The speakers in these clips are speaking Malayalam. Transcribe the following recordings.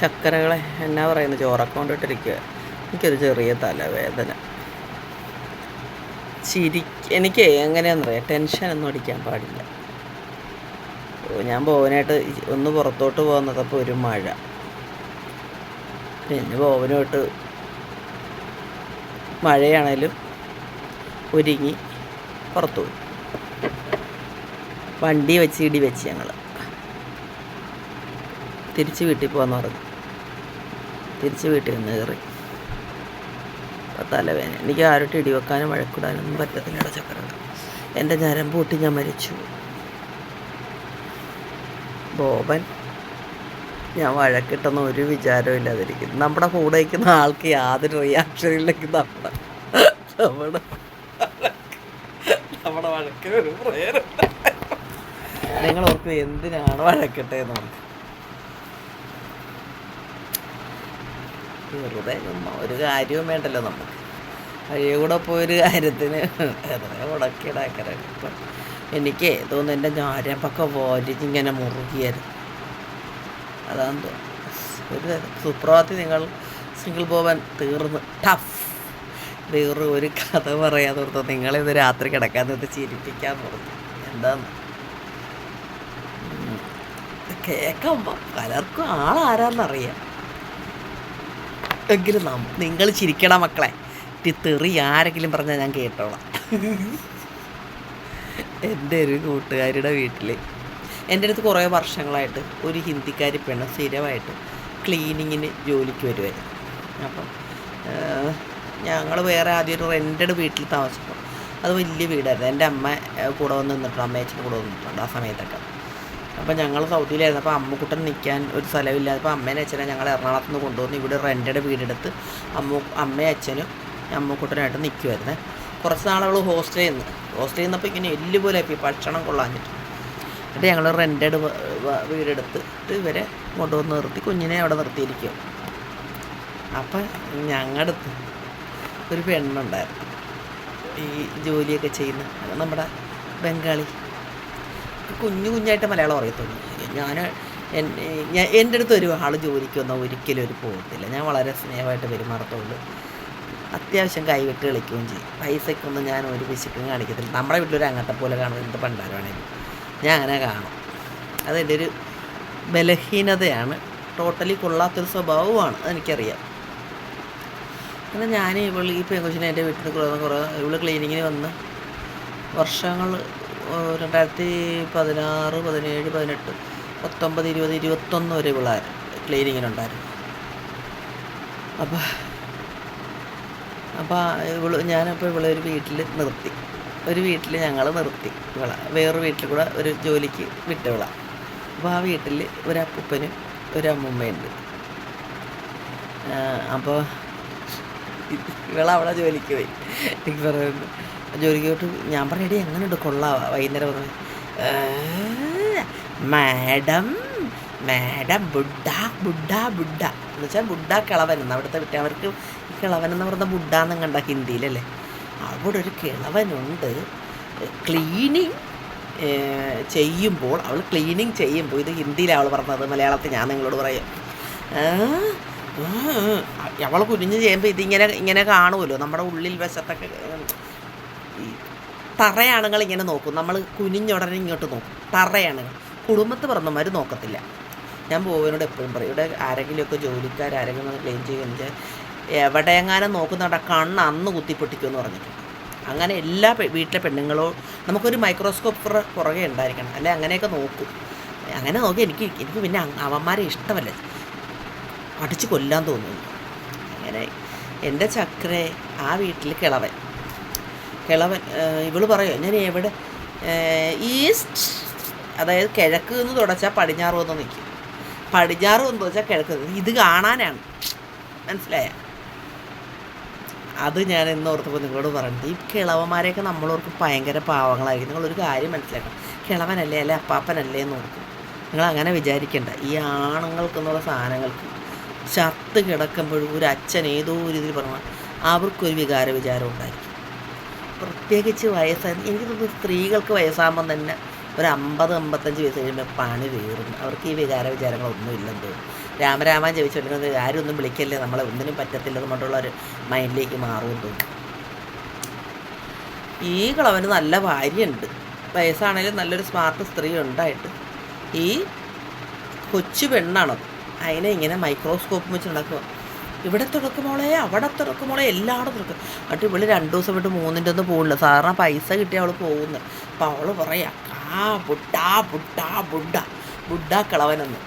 ചക്കരകളെ എന്നാ പറയുന്നത്? ചോറൊക്കെ കൊണ്ടിട്ടിരിക്കുക എനിക്കൊരു ചെറിയ തലവേദന. ചിരി എനിക്ക് എങ്ങനെയാണെന്ന് അറിയാം ടെൻഷനൊന്നും അടിക്കാൻ പാടില്ല. ഞാൻ പോവനായിട്ട് ഒന്ന് പുറത്തോട്ട് പോകുന്നതപ്പോൾ ഒരു മഴ. പിന്നെ പോവനോട്ട് മഴയാണേലും ഒരുങ്ങി പുറത്തു പോയി. വണ്ടി വെച്ച് ഇടി വെച്ച് ഞങ്ങൾ തിരിച്ച് വീട്ടിൽ പോകാന്ന് പറഞ്ഞു. തിരിച്ച് വീട്ടിൽ നിന്ന് കയറി. തലവേദന. എനിക്ക് ആരോട്ട് ഇടിവെക്കാനും വഴക്കിടാനൊന്നും പറ്റത്തില്ല ചക്കരകൾ എന്റെ ഞരം പൂട്ടി ഞാൻ മരിച്ചു. ബോബൻ ഞാൻ വഴക്കിട്ടെന്ന് ഒരു വിചാരവും ഇല്ലാതിരിക്കുന്നു. നമ്മുടെ കൂടെ നിൽക്കുന്ന ആൾക്ക് യാതൊരു റിയാക്ഷൻ ഇല്ലെങ്കിൽ നമ്മുടെ നമ്മുടെ നമ്മുടെ വഴക്കിന് ഒരു പ്രേരം നിങ്ങൾ ഓർക്ക് എന്തിനാണ് വഴക്കിട്ടെ എന്ന് വെറുതെ ഒരു കാര്യവും വേണ്ടല്ലോ നമുക്ക്. വഴിയെ കൂടെ പോയൊരു കാര്യത്തിന് വെറുതെ മുടക്കിയിടാക്കര ഇപ്പം എനിക്ക് തോന്നുന്നു എന്റെ ഞാരമ്പൊക്കെ ഇങ്ങനെ മുറുകിയായിരുന്നു. അതാണ് ഒരു സുപ്രഭാതി നിങ്ങൾ സിംഗിൾ ബോവൻ തീർന്ന്. ടഫ്. തീർന്ന് ഒരു കഥ പറയാതെ ഓർത്ത് നിങ്ങളിത് രാത്രി കിടക്കാൻ നിന്ന് ചിരിപ്പിക്കാൻ പറഞ്ഞു എന്താന്ന്? കേൾക്കുമ്പോൾ പലർക്കും ആളാരാന്നറിയാം. എങ്കിലും നാം നിങ്ങൾ ചിരിക്കണം മക്കളെ. തെറി ആരെങ്കിലും പറഞ്ഞാൽ ഞാൻ കേട്ടോളാം. എന്റെ ഒരു കൂട്ടുകാരിയുടെ വീട്ടിൽ എന്റെ അടുത്ത് കുറേ വർഷങ്ങളായിട്ട് ഒരു ഹിന്ദിക്കാരി പെണ്ണ് സ്ഥിരമായിട്ട് ക്ലീനിങ്ങിന് ജോലിക്ക് വരുമായിരുന്നു അപ്പം ഞങ്ങൾ വേറെ ആദ്യം ഒരു റെന്റഡ് വീട്ടിൽ താമസിക്കും അത് വലിയ വീടായിരുന്നു. എന്റെ അമ്മ കൂടെ വന്ന് നിന്നിട്ടുണ്ട്. അമ്മയച്ഛനും കൂടെ വന്നിട്ടുണ്ട് ആ സമയത്തൊക്കെ. അപ്പോൾ ഞങ്ങൾ സൗദിയിലായിരുന്നു. അപ്പോൾ അമ്മക്കുട്ടൻ നിൽക്കാൻ ഒരു സ്ഥലമില്ല അപ്പോൾ അമ്മേനെ അച്ഛനെ ഞങ്ങൾ എറണാകുളത്ത് നിന്ന് കൊണ്ടുവന്ന് ഇവിടെ റെന്റഡ് വീടെടുത്ത് അമ്മ അമ്മയും അച്ഛനും അമ്മക്കുട്ടനായിട്ട് നിൽക്കുമായിരുന്നേ കുറച്ച് അവൾ ഹോസ്റ്റലിൽ നിന്ന്. ഹോസ്റ്റലിൽ നിന്നപ്പോൾ ഇങ്ങനെ എല്ല് പോലെ ആയി ഭക്ഷണം കൊള്ളാഞ്ഞിട്ട്. എന്നിട്ട് ഞങ്ങൾ റെന്റഡ് വീടെടുത്തിട്ട് ഇവരെ കൊണ്ടുവന്ന് നിർത്തി. കുഞ്ഞിനെ അവിടെ നിർത്തിയിരിക്കും അപ്പം ഞങ്ങളുടെ അടുത്ത് ഒരു പെണ്ണുണ്ടായിരുന്നു. ഈ ജോലിയൊക്കെ ചെയ്യുന്ന നമ്മുടെ ബംഗാളി. കുഞ്ഞു കുഞ്ഞായിട്ട് മലയാളം അറിയത്തുള്ളൂ. ഞാൻ ഞാൻ എന്റെ അടുത്ത് ഒരു ആൾ ജോലിക്ക് വന്നാൽ ഒരിക്കലും ഒരു പോകത്തില്ല ഞാൻ വളരെ സ്നേഹമായിട്ട് പെരുമാറത്തുള്ളൂ. അത്യാവശ്യം കൈവിട്ട് കളിക്കുകയും ചെയ്യും. പൈസയ്ക്കൊന്നും ഞാൻ ഒരു പിശുക്കും കാണിക്കത്തില്ല. നമ്മുടെ വീട്ടിലൊരു അങ്ങനത്തെ പോലെ കാണുന്നത് എന്ത് പണ്ടാരാണെങ്കിലും ഞാൻ അങ്ങനെ കാണും. അതെന്റെ ഒരു ബലഹീനതയാണ്. ടോട്ടലി കൊള്ളാത്തൊരു സ്വഭാവമാണ് അതെനിക്കറിയാം. അങ്ങനെ ഞാൻ ഇവൾ ഈ പെങ്കൊച്ചിനെ എന്റെ വീട്ടിൽ നിന്ന് കുറേ കുറേ ഇവൾ ക്ലീനിങ്ങിന് വന്ന് വർഷങ്ങൾ രണ്ടായിരത്തി പതിനാറ് പതിനേഴ് പതിനെട്ട് പത്തൊമ്പത് ഇരുപത് ഇരുപത്തൊന്ന് വരെ പിള്ളേർ ക്ലീനിങ്ങിനുണ്ടായിരുന്നു. അപ്പോൾ അപ്പോൾ ഇവൾ ഞാനപ്പോൾ ഇവളെ ഒരു വീട്ടിൽ നിർത്തി. ഒരു വീട്ടിൽ ഞങ്ങൾ നിർത്തി ഇവളെ. വേറൊരു വീട്ടിൽ കൂടെ ഒരു ജോലിക്ക് വിട്ടവള. അപ്പോൾ ആ വീട്ടിൽ ഒരു അപ്പൂപ്പനും ഒരു അമ്മൂമ്മയുണ്ട് അപ്പോൾ ഇവളവിടെ ജോലിക്ക് പോയി. എനിക്ക് പറയുന്നു ജോലിക്ക് പോയിട്ട് ഞാൻ പറയടി എങ്ങനെയുണ്ട് കൊള്ളാവാ? വൈകുന്നേരം പറഞ്ഞു മാഡം മാഡം ബുഡ ബുഡ ബുഡ എന്ന് വെച്ചാൽ ബുഡ കിളവൻ എന്ന്. അവിടുത്തെ അവർക്ക് കിളവൻ എന്ന് പറയുന്ന ബുഡ എന്ന് കണ്ട ഹിന്ദിയിലല്ലേ? അവിടെ ഒരു കിളവനുണ്ട്. ക്ലീനിങ് ചെയ്യുമ്പോൾ അവൾ ക്ലീനിങ് ചെയ്യുമ്പോൾ ഇത് ഹിന്ദിയിലാണ് അവൾ പറഞ്ഞത് മലയാളത്തിൽ ഞാൻ നിങ്ങളോട് പറയാം. അവൾ കുനിഞ്ഞ് ചെയ്യുമ്പോൾ ഇതിങ്ങനെ ഇങ്ങനെ കാണുമല്ലോ നമ്മുടെ ഉള്ളിൽ വശത്തൊക്കെ ഈ തറയാണുങ്ങൾ ഇങ്ങനെ നോക്കും. നമ്മൾ കുനിഞ്ഞുടനെ ഇങ്ങോട്ട് നോക്കും. തറയാണുങ്ങൾ. കുടുംബത്ത് പറഞ്ഞവർ നോക്കത്തില്ല. ഞാൻ പോവനോട് എപ്പോഴും പറയും. ഇവിടെ ആരെങ്കിലുമൊക്കെ ജോലിക്കാർ ആരെങ്കിലും ഒന്ന് ക്ലീൻ ചെയ്യുക എവിടെയെങ്ങാനും നോക്കുന്നുണ്ട് കണ്ണ് അന്ന് കുത്തിപ്പൊട്ടിക്കുമെന്ന് പറഞ്ഞിട്ടുണ്ട് അങ്ങനെ എല്ലാ വീട്ടിലെ പെണ്ണുങ്ങളോ നമുക്കൊരു മൈക്രോസ്കോപ്പ് പുറ പുറകെ ഉണ്ടായിരിക്കണം. അല്ലെ അങ്ങനെയൊക്കെ നോക്കും. അങ്ങനെ നോക്കി എനിക്ക് എനിക്ക് പിന്നെ അവന്മാരെ ഇഷ്ടമല്ല. അടിച്ച് കൊല്ലാൻ തോന്നുന്നു. അങ്ങനെ എന്റെ ചക്രേ ആ വീട്ടിൽ കിളവൻ. കിളവൻ ഇവൾ പറയും ഞാൻ എവിടെ? ഈസ്റ്റ് അതായത് കിഴക്ക് നിന്ന് തുടച്ചാൽ പടിഞ്ഞാറ് വന്ന് നിൽക്കും പടിഞ്ഞാറ് വന്ന് തുടച്ചാൽ കിഴക്ക് ഇത് കാണാനാണ്. മനസ്സിലായ? അത് ഞാൻ ഇന്ന് ഓർത്തപ്പോൾ നിങ്ങളോട് പറഞ്ഞത് ഈ കിളവന്മാരെയൊക്കെ നമ്മളോർക്ക് ഭയങ്കര പാവങ്ങളായിരിക്കും. നിങ്ങളൊരു കാര്യം മനസ്സിലാക്കണം. കിളവനല്ലേ അല്ലെ അപ്പാപ്പനല്ലേ എന്ന് ഓർക്കും. നിങ്ങൾ അങ്ങനെ വിചാരിക്കണ്ട. ഈ ആണുങ്ങൾക്കെന്നുള്ള സാധനങ്ങൾക്ക് ചത്ത് കിടക്കുമ്പോഴും ഒരു അച്ഛൻ ഏതോ ഒരു ഇതിൽ പറഞ്ഞാൽ അവർക്കൊരു വികാര വിചാരം ഉണ്ടായിരിക്കും. പ്രത്യേകിച്ച് വയസ്സായി എനിക്ക് തോന്നുന്നു സ്ത്രീകൾക്ക് വയസ്സാകുമ്പം തന്നെ ഒരു അമ്പത് അമ്പത്തഞ്ച് വയസ്സ് കഴിയുമ്പോൾ പണി വീറും. അവർക്ക് ഈ വികാര വിചാരങ്ങളൊന്നും ഇല്ലെന്ന് തോന്നുന്നു. രാമരാമൻ ചോദിച്ചുകൊണ്ടിരിക്കുന്നത് ആരും ഒന്നും വിളിക്കല്ലേ? നമ്മളെ ഒന്നിനും പറ്റത്തില്ലെന്ന് കൊണ്ടുള്ള ഒരു മൈൻഡിലേക്ക് മാറുമെന്ന് തോന്നുന്നു. ഈ കളവന് നല്ല ഭാര്യയുണ്ട്. വയസ്സാണെങ്കിലും നല്ലൊരു സ്മാർട്ട് സ്ത്രീ ഉണ്ടായിട്ട്. ഈ കൊച്ചു പെണ്ണാണത്. അതിനെ ഇങ്ങനെ മൈക്രോസ്കോപ്പ് വെച്ച് നടക്കുക ഇവിടെ തുറക്കുമോളെ അവിടെ തുറക്കുമോളെ എല്ലായിടത്തും തുറക്കും. എന്നിട്ട് ഇവൾ രണ്ട് ദിവസം വിട്ട് മൂന്നിന്റെ ഒന്നും പോകില്ല സാറിന് പൈസ കിട്ടിയ അവൾ പോകുന്നത് അപ്പം അവൾ പറയാ ആ ബുഡാ ബുഡാ ബുഡ ബുഡാ കിളവനൊന്നും.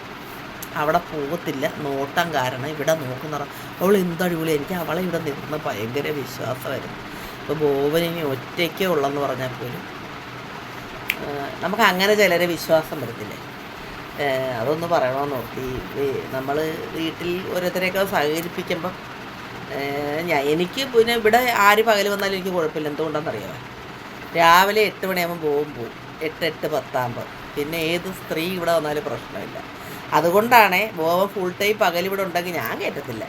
അവിടെ പോകത്തില്ല നോട്ടം കാരണം ഇവിടെ നോക്കുന്ന അവൾ എന്തടിപൊളി എനിക്ക് അവളെ ഇവിടെ നിന്ന് ഭയങ്കര വിശ്വാസമായിരുന്നു. ഇപ്പോൾ ബോബനിനി ഒറ്റയ്ക്കേ ഉള്ളെന്ന് പറഞ്ഞാൽ പോലും നമുക്ക് അങ്ങനെ ചിലരെ വിശ്വാസം വരത്തില്ലേ. അതൊന്ന് പറയണമെന്ന് ഓർത്തി നമ്മൾ വീട്ടിൽ ഓരോരുത്തരെയൊക്കെ സഹകരിപ്പിക്കുമ്പം ഞാൻ എനിക്ക് പിന്നെ ഇവിടെ ആര് പകൽ വന്നാലും എനിക്ക് കുഴപ്പമില്ല. എന്തുകൊണ്ടാണെന്നറിയാമോ രാവിലെ എട്ട് മണിയാകുമ്പോൾ പോകും പോവും എട്ട് എട്ട് പത്താകുമ്പോൾ പിന്നെ ഏത് സ്ത്രീ ഇവിടെ വന്നാലും പ്രശ്നമില്ല. അതുകൊണ്ടാണ് ബോവ ഫുൾ ടൈം പകൽ ഇവിടെ ഉണ്ടെങ്കിൽ ഞാൻ കേട്ടത്തില്ല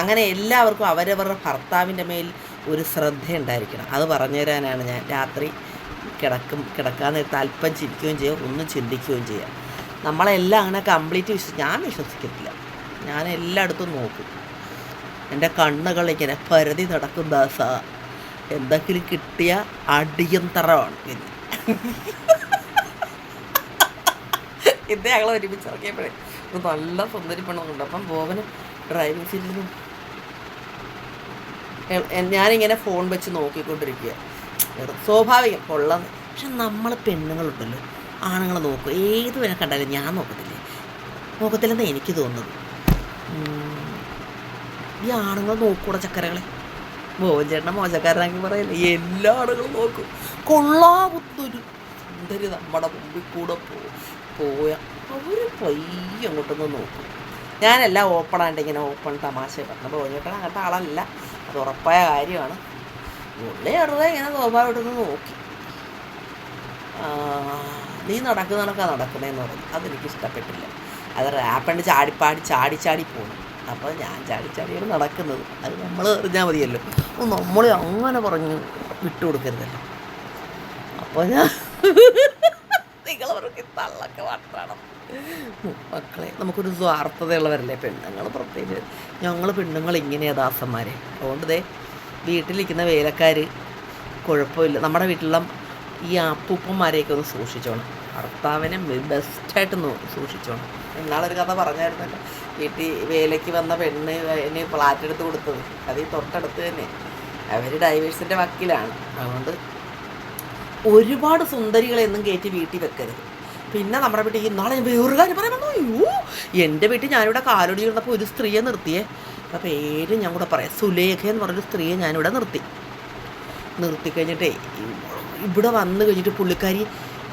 അങ്ങനെ എല്ലാവർക്കും അവരവരുടെ ഭർത്താവിന്റെ മേൽ ഒരു ശ്രദ്ധ ഉണ്ടായിരിക്കണം അത് പറഞ്ഞു തരാനാണ് ഞാൻ രാത്രി കിടക്കും കിടക്കാൻ അല്പം ചിരിക്കുകയും ചെയ്യാം ഒന്നും ചിന്തിക്കുകയും ചെയ്യാം. നമ്മളെല്ലാം അങ്ങനെ കംപ്ലീറ്റ് വിശ്വസിച്ച് ഞാൻ വിശ്വസിക്കത്തില്ല. ഞാൻ എല്ലായിടത്തും നോക്കും. എന്റെ കണ്ണുകൾ ഇങ്ങനെ പരതി നടക്കും ദാസ. എന്തെങ്കിലും കിട്ടിയ അടിയന്തരമാണ് പിന്നെ ഇത് ഞങ്ങൾ ഒരുമിച്ച് ഇറക്കിയപ്പോഴേ ഇത് നല്ല സുന്ദരി പെണ്ണുണ്ട് അപ്പം ബോബന് ഡ്രൈവിംഗ് എ- ഞാനിങ്ങനെ ഫോൺ വെച്ച് നോക്കിക്കൊണ്ടിരിക്കുക സ്വാഭാവികം. കൊള്ളാന്ന് പക്ഷെ നമ്മൾ പെണ്ണുങ്ങളുണ്ടല്ലോ. ആണുങ്ങൾ നോക്കും. ഏത് വേണേൽ കണ്ടാലും ഞാൻ നോക്കത്തില്ലേ? നോക്കത്തില്ലെന്ന് എനിക്ക് തോന്നുന്നത്. ഈ ആണുങ്ങൾ നോക്കൂടെ ചക്കരകളെ? മോചേട്ടനെ മോശക്കാരനാക്കി പറയല്ലേ? എല്ലാ ആളുകളും നോക്കും. കൊള്ളാവുന്നൊരു സുന്ദരി നമ്മുടെ മുമ്പിൽ കൂടെ പോയ അവർ പയ്യെ അങ്ങോട്ടൊന്ന് നോക്കും. ഞാനെല്ലാം ഓപ്പൺ ആയിട്ട് ഇങ്ങനെ ഓപ്പൺ തമാശ പറഞ്ഞു മോചേട്ടൻ അങ്ങനത്തെ ആളല്ല. അത് ഉറപ്പായ കാര്യമാണ്. പുള്ളി വെറുതെ ഇങ്ങനെ സ്വാഭാവികമായിട്ടൊന്ന് നോക്കി. നീ നടക്കുന്ന കണക്കാ നടക്കുന്നതെന്ന് പറഞ്ഞു. അതെനിക്ക് ഇഷ്ടപ്പെട്ടില്ല അത് റാപ്പണ്ട് ചാടിപ്പാടി ചാടി ചാടി പോകണം അപ്പോൾ ഞാൻ ചാടി ചാടിയാണ് നടക്കുന്നത്. അത് നമ്മൾ അറിഞ്ഞാൽ മതിയല്ലോ. നമ്മൾ അങ്ങനെ പറഞ്ഞ് വിട്ടുകൊടുക്കരുതല്ലോ. അപ്പോൾ ഞാൻ നിങ്ങൾ തള്ളൊക്കെ വട്ടണം മക്കളെ നമുക്കൊരു സ്വാർത്ഥതയുള്ളവരല്ലേ പെണ്ണുങ്ങൾ പ്രത്യേകിച്ച്? ഞങ്ങൾ പെണ്ണുങ്ങൾ ഇങ്ങനെയാണ് ദാസന്മാരെ അതുകൊണ്ട് ദേ വീട്ടിലിരിക്കുന്ന വേലക്കാർ കുഴപ്പമില്ല. നമ്മുടെ വീട്ടിലുള്ള ഈ അപ്പൂപ്പന്മാരെയൊക്കെ ഒന്ന് സൂക്ഷിച്ചോണം. ഭർത്താവിനെ ബെസ്റ്റായിട്ട് സൂക്ഷിച്ചോണം. ഇന്നാളൊരു കഥ പറഞ്ഞായിരുന്നല്ലോ. വീട്ടിൽ വേലയ്ക്ക് വന്ന പെണ്ണ് എന്നെ ഫ്ലാറ്റ് എടുത്ത് കൊടുത്തത് അത് ഈ തൊട്ടടുത്ത് തന്നെ. അവർ ഡൈവേഴ്സിന്റെ വക്കിലാണ്. അതുകൊണ്ട് ഒരുപാട് സുന്ദരികളെയൊന്നും കയറ്റി വീട്ടിൽ വെക്കരുത്. പിന്നെ നമ്മുടെ വീട്ടിൽ ഇന്നാളെ വേറൊരു കാര്യം പറയാൻ വന്നു. അയ്യോ എന്റെ വീട്ടിൽ ഞാനിവിടെ കാലൊടി ഇരുന്നപ്പോൾ ഒരു സ്ത്രീയെ നിർത്തിയേ. അപ്പോൾ പേര് ഞാൻ കൂടെ പറയാം. സുലേഖ എന്ന് പറഞ്ഞൊരു സ്ത്രീയെ ഞാനിവിടെ നിർത്തി. നിർത്തി കഴിഞ്ഞിട്ടേ ഇവിടെ വന്നു കഴിഞ്ഞിട്ട് പുള്ളിക്കാരി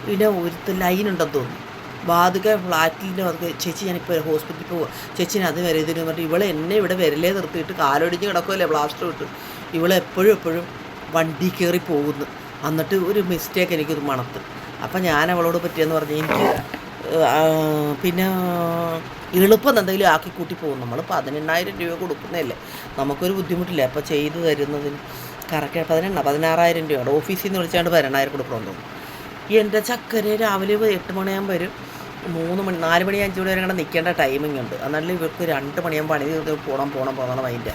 പിന്നെ ഒരു ലൈൻ ഉണ്ടെന്ന് തോന്നുന്നു. വാതുക ഫ്ലാറ്റിന്റെ വന്ന് ചേച്ചി ഞാനിപ്പോൾ ഹോസ്പിറ്റലിൽ പോവുക ചേച്ചിനെ അത് വരെ ഇതിന് പറഞ്ഞിട്ട് ഇവളെ എന്നെ ഇവിടെ വരലേ നിർത്തിയിട്ട് കാലൊടിഞ്ഞ് കിടക്കുമല്ലേ ബ്ലാസ്റ്റർ ഇട്ട് ഇവളെ എപ്പോഴും എപ്പോഴും വണ്ടി കയറി പോകുന്നു. എന്നിട്ട് ഒരു മിസ്റ്റേക്ക് എനിക്കൊരു മണത്ത്. അപ്പം ഞാൻ അവളോട് പറ്റിയെന്ന് പറഞ്ഞ്. എനിക്ക് പിന്നെ എളുപ്പം എന്തെങ്കിലും ആക്കി കൂട്ടി പോകും. നമ്മൾ പതിനെണ്ണായിരം രൂപ കൊടുക്കുന്നതല്ലേ. നമുക്കൊരു ബുദ്ധിമുട്ടില്ല? അപ്പോൾ ചെയ്തു തരുന്നതിന്. കറക്റ്റ് പതിനെണ്ണ പതിനാറായിരം രൂപയാണ്. ഓഫീസിൽ നിന്ന് വിളിച്ചാണ്ട് പതിനെണ്ണായിരം കൊടുക്കണം തോന്നുന്നു. എന്റെ ചക്കര രാവിലെ എട്ട് മണിയാകുമ്പോൾ വരും. മൂന്ന് മണി നാല് മണി അഞ്ച് മണി വരെ കണ്ട നിൽക്കേണ്ട ടൈമിംഗ് ഉണ്ട്. എന്നാലും ഇവർക്ക് രണ്ട് മണിയാകുമ്പോൾ പണി തീർത്ത് പോകണം പോകണം പോകണം മൈൻഡ്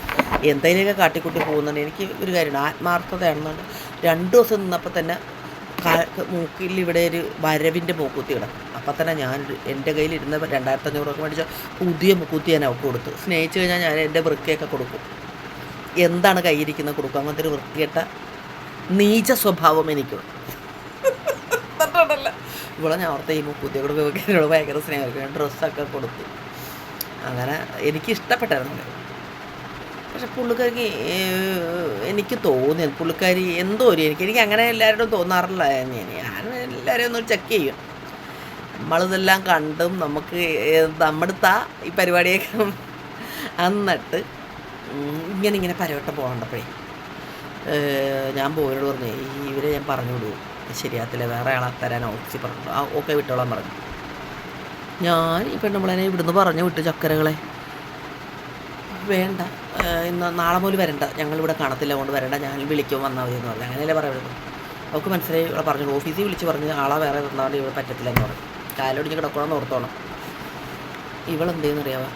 എന്തെങ്കിലുമൊക്കെ കാട്ടിക്കൂട്ടി പോകുന്നുണ്ട്. എനിക്ക് ഒരു കാര്യമാണ് ആത്മാർത്ഥതയാണെന്നുണ്ട്. രണ്ട് ദിവസം നിന്നപ്പോൾ തന്നെ മൂക്കിൽ ഇവിടെ ഒരു വരവിന്റെ മൂക്കുത്തി കിടക്കും. അപ്പം തന്നെ ഞാൻ എന്റെ കയ്യിൽ ഇരുന്ന രണ്ടായിരത്തി അഞ്ഞൂറൊക്കെ മേടിച്ച പുതിയ മൂക്കുത്തി ഞാൻ അവൾക്ക് കൊടുത്തു. സ്നേഹിച്ചു കഴിഞ്ഞാൽ ഞാൻ എന്റെ വൃക്കയൊക്കെ കൊടുക്കും. എന്താണ് കയ്യിരിക്കുന്നത് കൊടുക്കുക അങ്ങനത്തെ ഒരു വൃത്തികെട്ട നീച സ്വഭാവം എനിക്കുണ്ട് ഇവിടെ ഞാൻ ഓർത്ത ഈ മുക്കൂത്തിയെ കൂടെ എന്നോട് ഭയങ്കര സ്നേഹമായിരിക്കും. ഞാൻ ഡ്രസ്സൊക്കെ കൊടുത്തു. അങ്ങനെ എനിക്ക് ഇഷ്ടപ്പെട്ടായിരുന്നു പക്ഷെ പുള്ളിക്കാരിക്ക് എനിക്ക് തോന്നി പുള്ളിക്കാരി എന്തോ ഒരു എനിക്ക് എനിക്ക് അങ്ങനെ എല്ലാവരോടും തോന്നാറില്ല. ഞാൻ ഞാൻ എല്ലാവരെയും ഒന്ന് ചെക്ക് ചെയ്യും. നമ്മളിതെല്ലാം കണ്ടും നമുക്ക് നമ്മുടെ ഈ പരിപാടിയൊക്കെ എന്നിട്ട് ഉം, ഇങ്ങനെ ഇങ്ങനെ പരവട്ടം പോകണ്ടപ്പോഴേ ഞാൻ പോയോട് പറഞ്ഞു ഇവരെ ഞാൻ പറഞ്ഞു വിടുവോ ശരിയാത്തില്ല വേറെ ആളെ തരാൻ ഓക്സി പറഞ്ഞു ആ ഓക്കെ വിട്ടോളാൻ പറഞ്ഞു. ഞാൻ ഈ പെണ്ണുമ്പളനെ ഇവിടുന്ന് പറഞ്ഞു വിട്ടു ചക്കരകളെ. വേണ്ട ഇന്ന് നാളെ മുതൽ വരണ്ട. ഞങ്ങൾ ഇവിടെ കാണത്തില്ല. കൊണ്ട് വരണ്ട. ഞാൻ വിളിക്കും. വന്നാൽ മതി എന്ന് പറഞ്ഞു. അങ്ങനെയല്ലേ പറയുള്ളൂ. അവൾക്ക് മനസ്സിലായി. ഇവിടെ പറഞ്ഞു ഓഫീസിൽ വിളിച്ച് പറഞ്ഞ് ആളെ വേറെ തന്നാണ്ട് ഇവിടെ പറ്റത്തില്ല എന്ന് പറഞ്ഞു. കാലൊടിഞ്ഞ് കിടക്കണമെന്ന് ഓർത്തോണം. ഇവളെന്ത് ചെയ്യുന്നറിയാവാ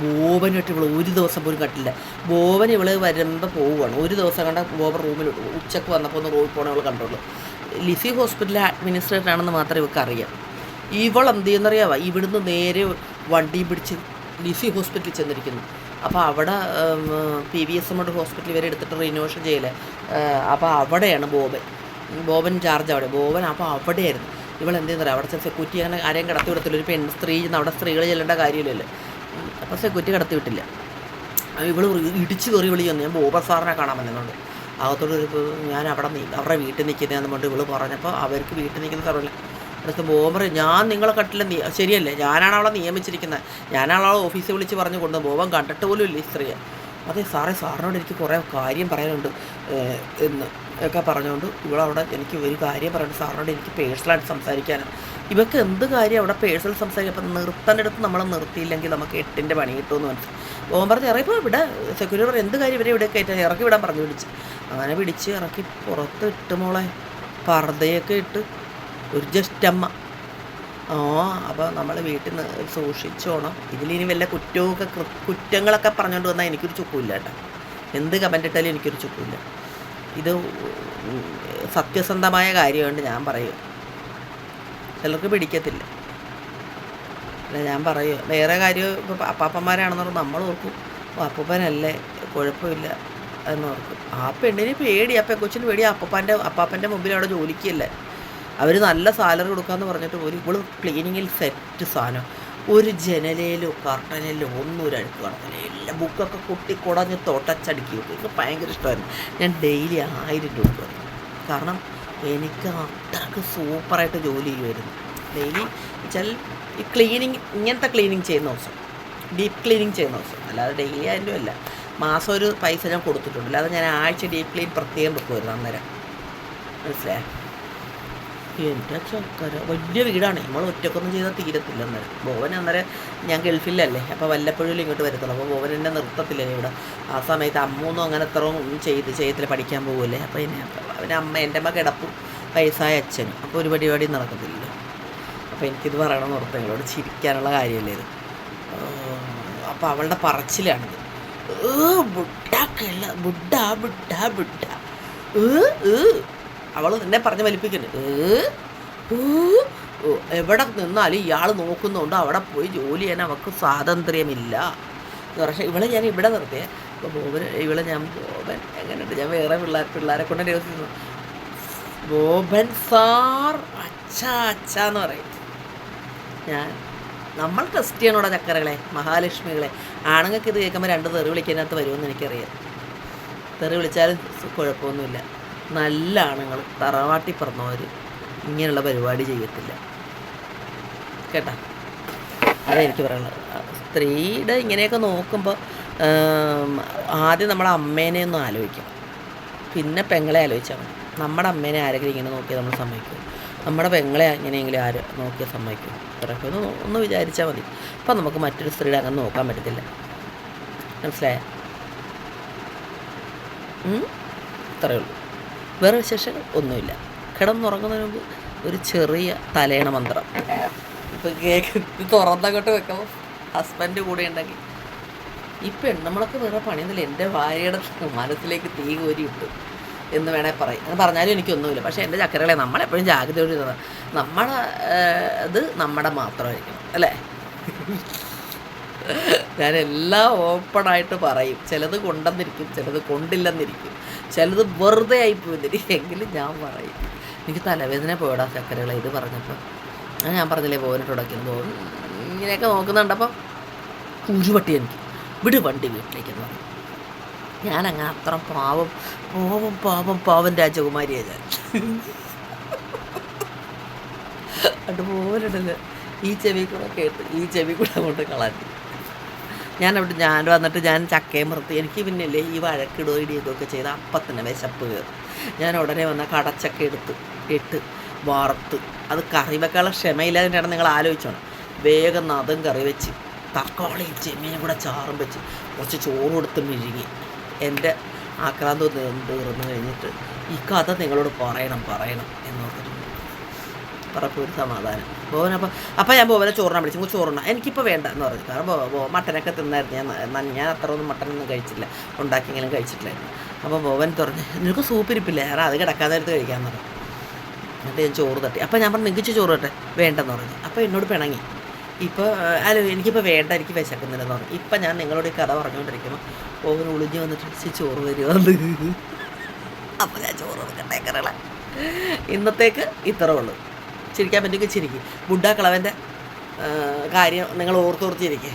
ബോബനുമായിട്ട് ഇവൾ ഒരു ദിവസം പോലും കട്ടില്ല ബോബൻ ഇവൾ വരുമ്പോൾ പോവുകയാണ് ഒരു ദിവസം കണ്ട ബോബൻ റൂമിൽ ഉച്ചയ്ക്ക് വന്നപ്പോൾ ഒന്ന് റൂമിൽ പോകണ ഇവൾ കണ്ടുള്ളൂ. ലിസി ഹോസ്പിറ്റലിലെ അഡ്മിനിസ്ട്രേറ്റർ ആണെന്ന് മാത്രമേ ഇവൾക്ക് അറിയാം. ഇവൾ എന്ത് ചെയ്യുന്നറിയാവാ ഇവിടുന്ന് നേരെ വണ്ടിയും പിടിച്ച് ലിസി ഹോസ്പിറ്റലിൽ ചെന്നിരിക്കുന്നു. അപ്പോൾ അവിടെ പി വി എസ് എമ്മോട് ഹോസ്പിറ്റൽ വരെ എടുത്തിട്ട് റിനോവേഷൻ ചെയ്യലേ. അപ്പോൾ അവിടെയാണ് ബോബൻ. ബോബൻ ചാർജ് അവിടെ. ബോബൻ അപ്പോൾ അവിടെയായിരുന്നു. ഇവൾ എന്ത് ചെയ്യുന്നത് അവിടെ സെക്യൂരിറ്റി അങ്ങനെ ആരെയും കടത്തി വിടത്തില്ല. ഒരു പെൺ സ്ത്രീ അവിടെ സ്ത്രീകൾ ചെല്ലേണ്ട കാര്യമില്ലല്ലോ. അപ്പോൾ സെക്യൂരിറ്റി കടത്തി വിട്ടില്ല. ഇവൾ ഇടിച്ച് കയറി വിളി ഞാൻ ബോബ സാറിനെ കാണാൻ വന്നിട്ടുണ്ട് അകത്തോട് ഇപ്പോൾ ഞാൻ അവിടെ അവരുടെ വീട്ടിൽ നിൽക്കുന്നതെന്ന് പറഞ്ഞിട്ട് ഇവൾ പറഞ്ഞപ്പോൾ അവർക്ക് വീട്ടിൽ നിൽക്കുന്ന സ്ഥലമില്ല. അടുത്ത് ബോബർ ഞാൻ നിങ്ങളെ കട്ടില്ല നീ ശരിയല്ലേ? ഞാനാണ് അവളെ നിയമിച്ചിരിക്കുന്നത് ഞാനാണ് അവളെ ഓഫീസിൽ വിളിച്ച് പറഞ്ഞു കൊണ്ട് ബോബൻ കണ്ടിട്ട് പോലും ഇല്ല ഈ സ്ത്രീയെ. അതെ സാറേ സാറിനോട് എനിക്ക് കുറേ കാര്യം പറയാനുണ്ട്. എന്ന് ഒക്കെ പറഞ്ഞുകൊണ്ട് ഇവളവിടെ എനിക്ക് ഒരു കാര്യം പറയുന്നുണ്ട് സാറിനോട് എനിക്ക് പേഴ്സണലായിട്ട് സംസാരിക്കാനാണ്. ഇവർക്ക് എന്ത് കാര്യം അവിടെ പേഴ്സണൽ സംസാരിക്കും അപ്പം നിർത്തേണ്ടടുത്ത് നമ്മളെ നിർത്തിയില്ലെങ്കിൽ നമുക്ക് എട്ടിന്റെ പണി കിട്ടുമെന്ന് മനസ്സിലായി. ഓൻ പറഞ്ഞ് ഇറങ്ങിപ്പോൾ ഇവിടെ സെക്യൂരിറ്റി പറഞ്ഞു എന്ത് കാര്യം ഇവരെ ഇവിടെ കയറ്റാൻ ഇറക്കി വിടാൻ പറഞ്ഞു പിടിച്ച് അങ്ങനെ പിടിച്ച് ഇറക്കി പുറത്ത് ഇട്ട് മോളെ. പർദ്ദയൊക്കെ ഇട്ട്. ഒരു ജസ്റ്റമ്മ ആ അപ്പോൾ നമ്മൾ വീട്ടിൽ നിന്ന് സൂക്ഷിച്ചോണം. ഇതിലിനി വല്ല കുറ്റമൊക്കെ കുറ്റങ്ങളൊക്കെ പറഞ്ഞുകൊണ്ട് വന്നാൽ എനിക്കൊരു ചുക്കുമില്ല കേട്ടോ. എന്ത് കമന്റ് ഇട്ടാലും എനിക്കൊരു ചുക്കുമില്ല. ഇത് സത്യസന്ധമായ കാര്യമുണ്ട് ഞാൻ പറയും. ചിലർക്ക് പിടിക്കത്തില്ല. അല്ല ഞാൻ പറയും വേറെ കാര്യം ഇപ്പോൾ അപ്പാപ്പന്മാരാണെന്ന് പറഞ്ഞാൽ നമ്മൾ ഓർക്കും. "ഓ, അപ്പൂപ്പനല്ലേ കുഴപ്പമില്ല എന്ന് ഓർക്കും. ആ പെണ്ണിന് പേടി ആ പെക്കൊച്ചിന് പേടി അപ്പൂപ്പന്റെ അപ്പാപ്പന്റെ മുമ്പിൽ അവിടെ ജോലിക്കല്ലേ. അവർ നല്ല സാലറി കൊടുക്കാമെന്ന് പറഞ്ഞിട്ട് പോലും ഇവൾ ക്ലീനിങ്ങിൽ സെറ്റ് സാധനം. ഒരു ജനലയിലോ കർട്ടനിലോ ഒന്നും ഒരു അഴുക്ക് കാണത്തില്ല. എല്ലാ ബുക്കൊക്കെ കുട്ടി കുടഞ്ഞ് തൊട്ടച്ചടുക്കി. എനിക്ക് ഭയങ്കര ഇഷ്ടമായിരുന്നു. ഞാൻ ഡെയിലി ആയിരം രൂപ കാരണം എനിക്ക് അത്രയ്ക്ക് സൂപ്പറായിട്ട് ജോലി ചെയ്യുമായിരുന്നു. ഡെയിലി വെച്ചാൽ ഈ ക്ലീനിങ് ഇങ്ങനത്തെ ക്ലീനിങ് ചെയ്യുന്ന ദിവസം. ഡീപ്പ് ക്ലീനിങ് ചെയ്യുന്ന ദിവസം. അല്ലാതെ ഡെയിലി ആയാലും അല്ല. മാസം ഒരു പൈസ ഞാൻ കൊടുത്തിട്ടുണ്ട്. അല്ലാതെ ഞാൻ ആഴ്ച ഡീപ്പ് ക്ലീൻ പ്രത്യേകം വെക്കുമായിരുന്നു അന്നേരം. മനസ്സിലായോ? എന്റെ ചക്കര വലിയ വീടാണ്. നമ്മൾ ഒറ്റക്കൊന്നും ചെയ്താൽ തീരത്തില്ല അന്നേരം. ബോവൻ അന്നേരം ഞാൻ ഗൾഫിലല്ലേ അപ്പോൾ വല്ലപ്പോഴും ഇങ്ങോട്ട് വരത്തുള്ളൂ. അപ്പോൾ ബോവൻ എന്നെ നിർത്തത്തില്ല ഇവിടെ. ആ സമയത്ത് അമ്മൊന്നും അങ്ങനെ അത്രയും ചെയ്ത് ചെയ്യത്തില്ല പഠിക്കാൻ പോകുമല്ലേ അപ്പോൾ എന്നെ അവന്റെ അമ്മ എന്റെ അമ്മ കിടപ്പും വയസ്സായ അച്ഛനും. അപ്പോൾ ഒരു പരിപാടി നടക്കത്തില്ല അപ്പോൾ എനിക്കിത് പറയണമെന്ന് ഓർത്ത് നിങ്ങളോട് ചിരിക്കാനുള്ള കാര്യമല്ലേ ഇത്. അപ്പോൾ അവളുടെ പറച്ചിലാണിത്. ഏ ബുഡാക്കല്ല ബുഡ ബുഡ ബുഡ ഏ ഏ അവൾ എന്നെ പറഞ്ഞ് വലിപ്പിക്കുന്നു. എവിടെ നിന്നാലും ഇയാൾ നോക്കുന്നുണ്ട് അവിടെ പോയി ജോലി ചെയ്യാൻ അവൾക്ക് സ്വാതന്ത്ര്യമില്ല. പക്ഷേ ഇവളെ ഞാൻ ഇവിടെ നിർത്തിയേ. അപ്പോൾ ബോബൻ ഇവളെ ഞാൻ ബോബൻ എങ്ങനെയുണ്ട്? ഞാൻ വേറെ പിള്ളേർ പിള്ളേരെ കൊണ്ട് ദിവസം ബോബൻ സാർ അച്ഛാ അച്ഛാ എന്ന് പറയും. ഞാൻ നമ്മൾ ടെസ്റ്റ് ചെയ്യണോടാ ചക്കരകളെ? മഹാലക്ഷ്മികളെ. ആണുങ്ങൾക്ക് ഇത് കേൾക്കുമ്പോൾ രണ്ട് തെറി വിളിക്കാനകത്ത് വരുമെന്ന് എനിക്കറിയാം. തെറി വിളിച്ചാലും കുഴപ്പമൊന്നുമില്ല. നല്ല ആണുങ്ങൾ തറവാട്ടി പറഞ്ഞവർ ഇങ്ങനെയുള്ള പരിപാടി ചെയ്യത്തില്ല. കേട്ടാ? അതാണ് എനിക്ക് പറയാനുള്ളത്. സ്ത്രീയുടെ ഇങ്ങനെയൊക്കെ നോക്കുമ്പോൾ ആദ്യം നമ്മളെ അമ്മേനെ ഒന്ന് ആലോചിക്കണം. പിന്നെ പെങ്ങളെ ആലോചിച്ചാൽ മതി. നമ്മുടെ അമ്മേനെ ആരെങ്കിലും ഇങ്ങനെ നോക്കിയാൽ നമ്മൾ സമ്മതിക്കും. നമ്മുടെ പെങ്ങളെ എങ്ങനെയെങ്കിലും ആര് നോക്കിയാൽ സമ്മതിക്കും. ഇത്രയൊക്കെ ഒന്ന് ഒന്ന് വിചാരിച്ചാൽ മതി. അപ്പം നമുക്ക് മറ്റൊരു സ്ത്രീയുടെ അങ്ങനെ നോക്കാൻ പറ്റത്തില്ല. മനസ്സിലായ? ഇത്രയേ ഉള്ളൂ. വേറെ വിശേഷങ്ങൾ ഒന്നുമില്ല. കിടന്നുറങ്ങുന്നതിന് മുമ്പ് ഒരു ചെറിയ തലേണ മന്ത്രം. ഇപ്പം കേക്ക് തുറന്നങ്ങോട്ട് വെക്കുമ്പോൾ ഹസ്ബൻഡ് കൂടെ ഉണ്ടെങ്കിൽ ഈ പെണ്ണുങ്ങളൊക്കെ വേറെ പണിയൊന്നുമില്ല. എന്റെ ഭാര്യയുടെ മനസ്സിലേക്ക് തീ കോരി ഇട്ടു എന്ന് വേണേൽ പറയും. അത് പറഞ്ഞാലും എനിക്കൊന്നുമില്ല. പക്ഷേ എന്റെ ചക്കരകളെ നമ്മളെപ്പോഴും ജാഗ്രതയോടെ ഇരുന്നത് നമ്മുടെ ഇത് നമ്മുടെ മാത്രമായിരിക്കണം. അല്ലേ? ഞാൻ എല്ലാം ഓപ്പണായിട്ട് പറയും. ചിലത് കൊണ്ടെന്നിരിക്കും ചിലത് കൊണ്ടില്ലെന്നിരിക്കും. ചിലത് വെറുതെ ആയിപ്പോയി എങ്കിലും ഞാൻ പറയും. എനിക്ക് തലവേദന പോയടാ ചക്കരകളെ ഇത് പറഞ്ഞപ്പോൾ അത് ഞാൻ പറഞ്ഞില്ലേ പോകാനായിട്ട് ഉടക്കുന്നു പോകും ഇങ്ങനെയൊക്കെ നോക്കുന്നുണ്ടപ്പോൾ കുരുപട്ടി എനിക്ക്. വിട് വണ്ടി വീട്ടിലേക്ക് എന്ന് പറഞ്ഞു. ഞാനങ്ങനെ അത്ര പാവം പാവം പാവം പാവം രാജകുമാരിയാണ് ഞാൻ. അതുപോലുണ്ടല്ലോ ഈ ചെവി കൂടെ കേട്ട് ഈ ചെവി കൂടെ അങ്ങോട്ട് കളഞ്ഞു. ഞാൻ അവിടെ ഞാൻ വന്നിട്ട് ഞാൻ ചക്കയും പുറത്ത് എനിക്ക് പിന്നില്ലേ ഈ വഴക്കിടോ ഇടിയൊക്കെ ചെയ്ത് അപ്പം തന്നെ വിശപ്പ് കയറും. ഞാൻ ഉടനെ വന്ന കടച്ചക്ക എടുത്ത് ഇട്ട് വറുത്ത്. അത് കറി വെക്കാനുള്ള ക്ഷമയില്ലാതിന്റെ നിങ്ങൾ ആലോചിച്ചോണം. വേഗം നദം കറി വെച്ച് തക്കാളി ചെമ്മീനും കൂടെ ചാറും വെച്ച് കുറച്ച് ചോറ് കൊടുത്ത് മിഴുകി. എന്റെ ആക്രാന്തം തീർന്നു കഴിഞ്ഞിട്ട് ഈ കഥ നിങ്ങളോട് പറയണം പറയണം എന്ന് ഓർത്തിട്ടുണ്ട് ഒരു സമാധാനം. ബോവൻ അപ്പം അപ്പം ഞാൻ ബോവനെ ചോറിനാൻ വിളിച്ചു. "ഇങ്ങ് ചോറിന. എനിക്കിപ്പോൾ വേണ്ട എന്ന് പറഞ്ഞു. കാരണം ബോ മട്ടനൊക്കെ തിന്നായിരുന്നു. ഞാൻ ഞാൻ അത്ര ഒന്നും മട്ടനൊന്നും കഴിച്ചില്ല. ഉണ്ടാക്കിയെങ്കിലും കഴിച്ചിട്ടില്ലായിരുന്നു. അപ്പോൾ ബോവൻ തുറഞ്ഞു നിനക്ക് സൂപ്പ് ഇരിപ്പില്ല? ഞാൻ അത് കിടക്കാൻ നേരത്ത് കഴിക്കാൻ പറഞ്ഞു. എന്നിട്ട് ഞാൻ ചോറ് തട്ടി. അപ്പോൾ ഞാൻ പറഞ്ഞു നിങ്ങൾക്ക് ചോറ് തട്ടെ. വേണ്ടെന്ന് പറഞ്ഞു. അപ്പോൾ എന്നോട് പിണങ്ങി. ഇപ്പോൾ അല്ല എനിക്കിപ്പോൾ വേണ്ട എനിക്ക് വിശക്കുന്നില്ലെന്ന് പറഞ്ഞു. ഇപ്പം ഞാൻ നിങ്ങളോട് ഈ കഥ പറഞ്ഞുകൊണ്ടിരിക്കുമ്പോൾ ഓവൻ ഒളിഞ്ഞ് വന്നിട്ട് "ചേച്ചി ചോറ് വരുവാന്ന് അപ്പോൾ ഞാൻ ചോറ് കൊടുക്കട്ടെ ഇന്നത്തേക്ക് ഇത്രേ ഉള്ളൂ. ചിരിക്കാൻ പറ്റുമെങ്കിൽ ചിരിക്കും. ബുഡ കളവന്റെ കാര്യം നിങ്ങൾ ഓർത്തോർത്തിരിക്കേ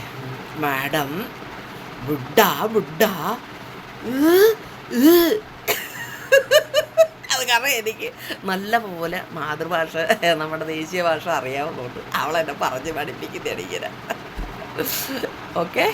മാഡം ബുഡ ബുഡ. അത് കാരണം എനിക്ക് നല്ല പോലെ മാതൃഭാഷ നമ്മുടെ ദേശീയ ഭാഷ അറിയാവുന്നതുകൊണ്ട് അവളെന്നെ പറഞ്ഞ് പഠിപ്പിക്കുന്നതാണ് ഇങ്ങനെ. ഓക്കെ?